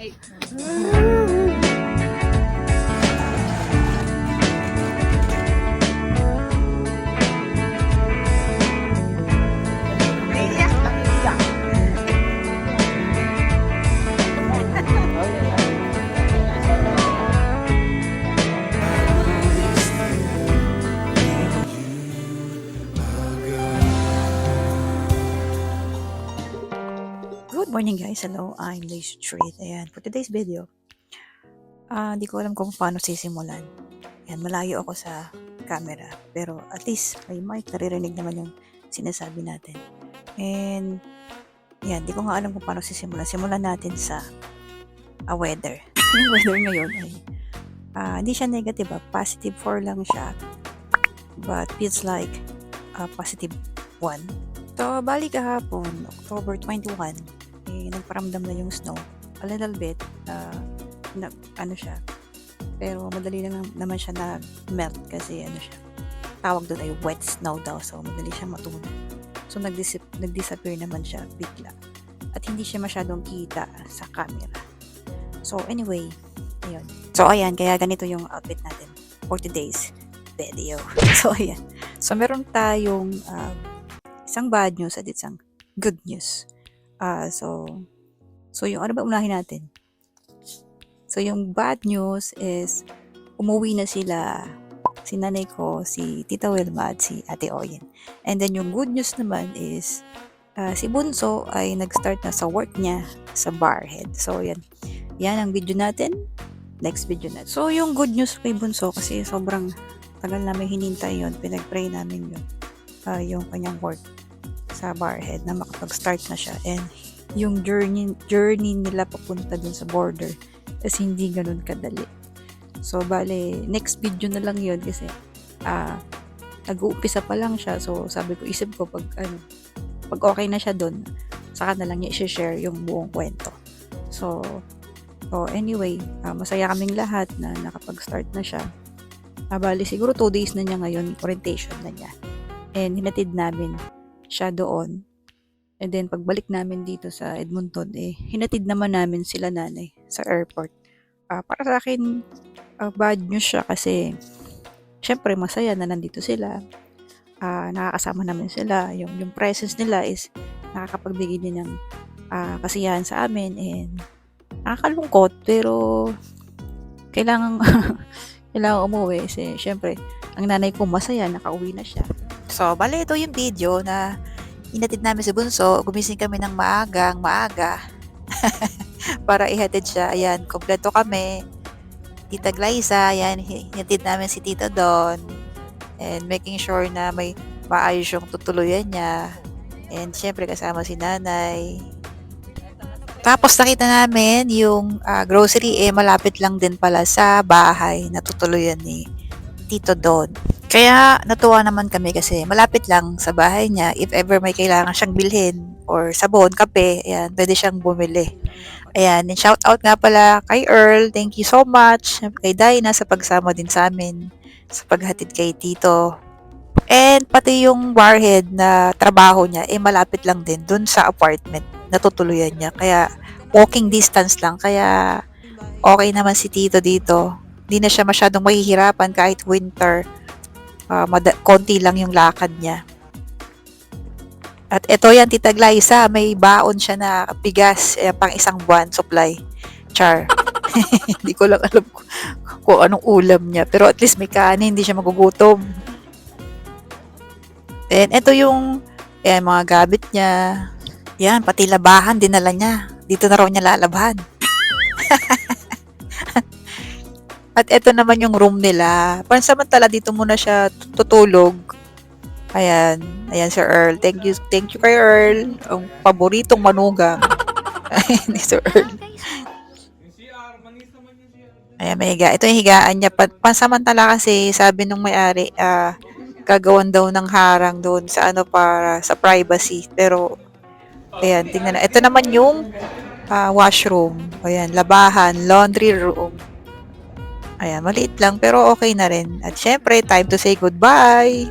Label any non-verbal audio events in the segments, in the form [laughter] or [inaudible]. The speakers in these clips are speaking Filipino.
Good morning guys. Hello, I'm Liz Street. Ayan, for today's video, ah di ko alam kung paano sisimulan. Ayan, malayo ako sa camera. Pero at least may mic, naririnig naman yung sinasabi natin. And, yan, di ko nga alam kung paano sisimulan. Simulan natin sa ah, weather. [laughs] yung weather ngayon ay, ah, hindi siya negative, ah, positive 4 lang siya. But feels like ah, positive 1. So, bali kahapon, October 21, eh, nagparamdam na yung snow. A little bit, uh, na, ano siya. Pero madali lang naman siya na melt kasi ano siya. Tawag doon ay wet snow daw. So, madali siyang matunaw. So, nagdisip, nag-disappear naman siya bigla. At hindi siya masyadong kita sa camera. So, anyway, ayun. So, ayan, kaya ganito yung outfit natin for today's video. [laughs] So, ayan. So, meron tayong um, isang bad news at isang good news. Ah, so, so yung ano ba unahin natin? So, yung bad news is umuwi na sila si nanay ko, si Tita Wilma at si Ate Oyen. And then yung good news naman is ah, si Bunso ay nag-start na sa work niya sa barhead. So, yan. Yan ang video natin. Next video natin. So, yung good news kay Bunso kasi sobrang tagal namin hinintay yon Pinag-pray namin yun. ah, yung kanyang work sa barhead na makapag-start na siya. And yung journey, journey nila papunta dun sa border is hindi ganun kadali. So, bale, next video na lang yun kasi ah nag-uumpisa pa lang siya. So, sabi ko, isip ko pag, ano, pag okay na siya dun, saka na lang niya i-share yung buong kwento. So, so anyway, ah, masaya kaming lahat na nakapag-start na siya. Ah, bali, siguro 2 days na niya ngayon, orientation na niya. And hinatid namin siya doon. And then, pagbalik namin dito sa Edmonton, eh, hinatid naman namin sila nanay sa airport. Ah, para sa akin, ah, bad news siya kasi, syempre, masaya na nandito sila. Ah, nakakasama namin sila. Yung, yung presence nila is nakakapagbigay din ng ah, kasiyahan sa amin and nakakalungkot pero kailangan [laughs] kailangan umuwi kasi syempre ang nanay ko masaya nakauwi na siya So, bale, ito yung video na inatid namin si Bunso. Gumising kami ng maagang maaga [laughs] para ihatid siya. Ayan, kompleto kami. Tita Glyza, ayan, hinatid namin si Tita Don. And making sure na may maayos yung tutuluyan niya. And syempre kasama si nanay. Tapos nakita namin yung ah, grocery eh malapit lang din pala sa bahay na tutuluyan ni Tito Don. Kaya natuwa naman kami kasi malapit lang sa bahay niya. If ever may kailangan siyang bilhin or sabon, kape, ayan, pwede siyang bumili. Ayan, and shout out nga pala kay Earl. Thank you so much. Kay Dinah sa pagsama din sa amin sa paghatid kay Tito. And pati yung warhead na trabaho niya, eh malapit lang din dun sa apartment na tutuluyan niya. Kaya walking distance lang. Kaya okay naman si Tito dito. Hindi na siya masyadong mahihirapan kahit winter mada- konti lang yung lakad niya. At ito yan, Tita Glyza, may baon siya na bigas, eh, pang isang buwan supply. Char. [laughs] Hindi ko lang alam kung, kung anong ulam niya. Pero at least may kanin, hindi siya magugutom. And ito yung eh, mga gamit niya. Yan, pati labahan, dinala niya. Dito na raw niya lalabahan. [laughs] At ito naman yung room nila. Pansamantala dito muna siya tutulog. Ayan. Ayan, Sir Earl. Thank you, thank you kay Earl. Ang paboritong manugang [laughs] ni Sir Earl. Ayan, may higa. Ito yung higaan niya. Pa- Pansamantala kasi, sabi nung may-ari, ah, gagawan daw ng harang doon sa ano para sa privacy. Pero, ayan, tingnan na. Ito naman yung ah, washroom. Ayan, labahan, laundry room. Ayan, maliit lang pero okay na rin. At syempre, time to say goodbye.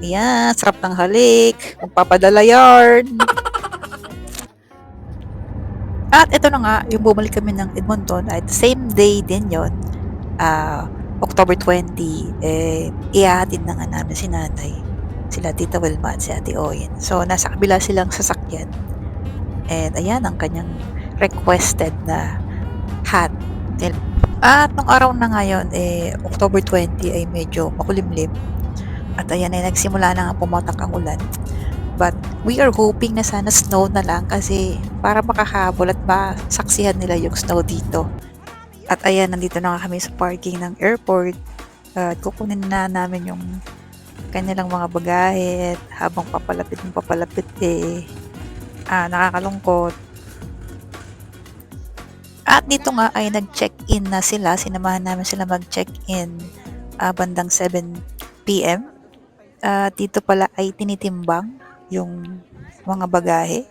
Ayan, sarap ng halik. Magpapadala yarn. [laughs] At ito na nga, yung bumalik kami ng Edmonton at same day din yon ah, October 20, eh, ihahatid na nga namin si nanay, sila Tita Wilma at si Ate Oyen. So, nasa kabila silang sasakyan. And ayan ang kanyang requested na hat. At nung araw na ngayon, eh, October 20 ay medyo makulimlim. At ayan ay nagsimula na nga pumatak ang ulan. But we are hoping na sana snow na lang kasi para makahabol at masaksihan nila yung snow dito. At ayan, nandito na kami sa parking ng airport. At kukunin na namin yung kanilang mga bagahe habang papalapit ng papalapit eh ah, nakakalungkot. At dito nga ay nag-check-in na sila. Sinamahan namin sila mag-check-in ah, bandang 7 p.m. At dito pala ay tinitimbang yung mga bagahe.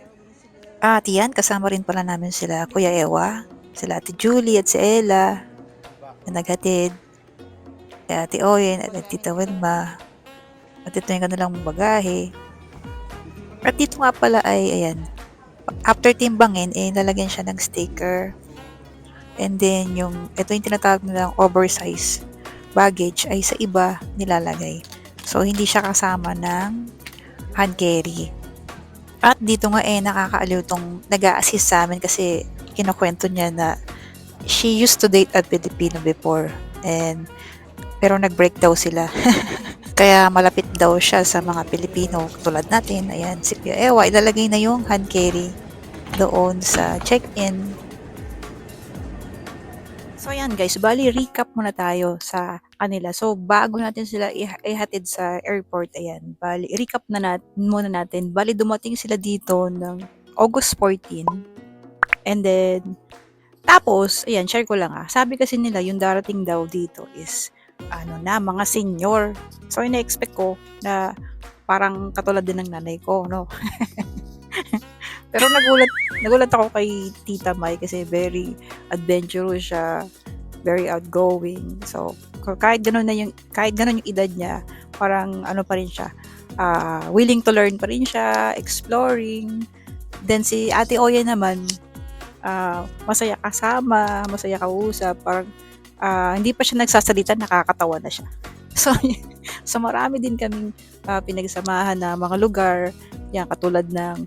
At yan, kasama rin pala namin sila Kuya Ewa, sila Ate Julie at si Ella na naghatid. Ate Oyen at Tita Wilma. At ito yung kanilang bagahe. At dito nga pala ay, ayan, after timbangin, eh, lalagyan siya ng sticker. And then, yung, ito yung tinatawag nilang oversize baggage ay sa iba nilalagay. So, hindi siya kasama ng hand carry. At dito nga eh, nakakaaliw tong nag assist sa amin kasi kinukwento niya na she used to date a Filipino before. And, pero nag-break daw sila. [laughs] Kaya malapit daw siya sa mga Pilipino tulad natin. Ayan, si Pia Ewa, ilalagay na yung hand carry doon sa check-in. So ayan guys, bali recap muna tayo sa kanila. So bago natin sila iha- ihatid sa airport, ayan, bali recap na nat muna natin. Bali dumating sila dito ng August 14. And then tapos, ayan, share ko lang ah. Sabi kasi nila yung darating daw dito is ano na, mga senior. So ina-expect ko na parang katulad din ng nanay ko, no? [laughs] Pero nagulat, nagulat ako kay Tita Mai kasi very adventurous siya, very outgoing. So, kahit ganun na yung, kahit ganun yung edad niya, parang ano pa rin siya, ah, willing to learn pa rin siya, exploring. Then si Ate Oya naman, ah, masaya kasama, masaya kausap, parang ah, hindi pa siya nagsasalita, nakakatawa na siya. [laughs] So, so marami din kaming ah, pinagsamahan na mga lugar, yan, katulad ng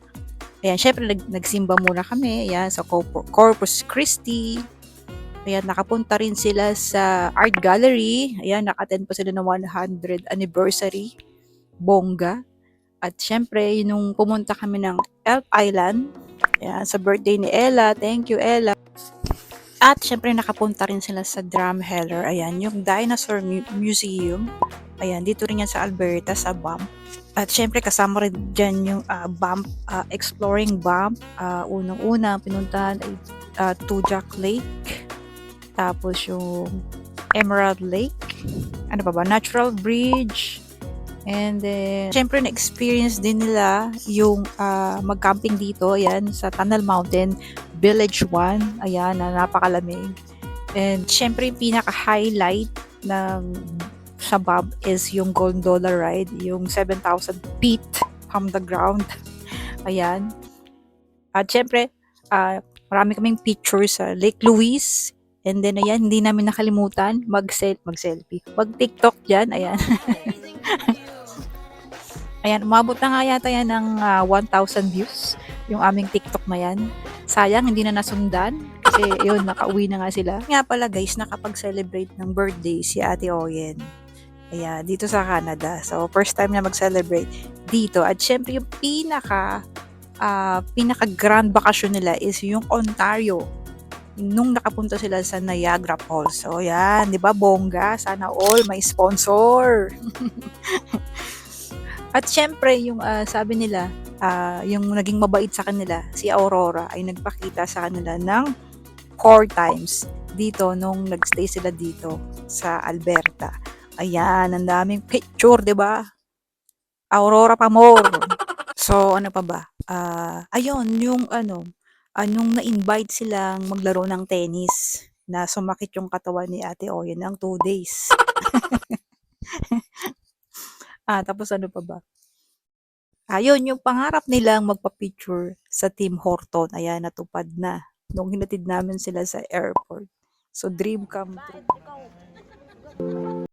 Ayan, syempre nag, nagsimba muna kami, ayan, sa Corp- Corpus Christi. Ayan, nakapunta rin sila sa art gallery. Ayan, naka-attend pa sila ng 100 anniversary. Bongga. At syempre, nung pumunta kami ng Elf Island. Ayan, sa birthday ni Ella. Thank you, Ella. At syempre, nakapunta rin sila sa Drumheller. Ayan, yung Dinosaur Mu- Museum. Ayan, dito rin yan sa Alberta, sa BAM. At syempre kasama rin dyan yung ah, bump, ah, exploring bump. Ah, Unang-una, pinuntahan ay uh, Tujak Lake. Tapos yung Emerald Lake. Ano pa ba? Natural Bridge. And then, syempre na-experience din nila yung ah, mag-camping dito. Ayan, sa Tunnel Mountain Village 1. Ayan, na napakalamig. And syempre pinaka-highlight ng sa Bob is yung gondola ride, yung 7,000 feet from the ground. [laughs] Ayan. At syempre, ah, marami kaming pictures sa Lake Louise. And then, ayan, hindi namin nakalimutan mag-sel mag-selfie. Mag-TikTok dyan, ayan. [laughs] ayan, umabot na nga yata yan ng ah, 1,000 views yung aming TikTok na yan. Sayang, hindi na nasundan. Kasi yun, nakauwi na nga sila. Nga pala guys, nakapag-celebrate ng birthday si Ate Oyen. Ayan, dito sa Canada. So, first time niya mag-celebrate dito. At syempre, yung pinaka, ah, pinaka-grand bakasyon nila is yung Ontario. Nung nakapunta sila sa Niagara Falls. So, yan, di ba, bongga? Sana all may sponsor. [laughs] At syempre, yung ah, sabi nila, ah, yung naging mabait sa kanila, si Aurora, ay nagpakita sa kanila ng four times dito nung nagstay sila dito sa Alberta. Ayan, ang daming picture, 'di ba? Aurora Pamor. [laughs] So, ano pa ba? Ah, ayun, yung ano, anong na-invite silang maglaro ng tennis na sumakit yung katawan ni Ate Oyen ng two days. [laughs] ah, tapos ano pa ba? Ayun, yung pangarap nilang magpa-picture sa Team Horton, ayan, natupad na. nung hinatid namin sila sa airport. So, dream come true.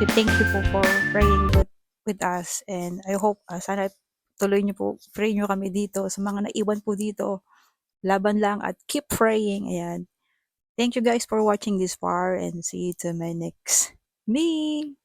You, thank you, po for praying with, with us. And I hope, ah, sana tuloy niyo po, pray niyo kami dito. Sa mga naiwan po dito, laban lang at keep praying. Ayan. Thank you guys for watching this far and see you to my next me.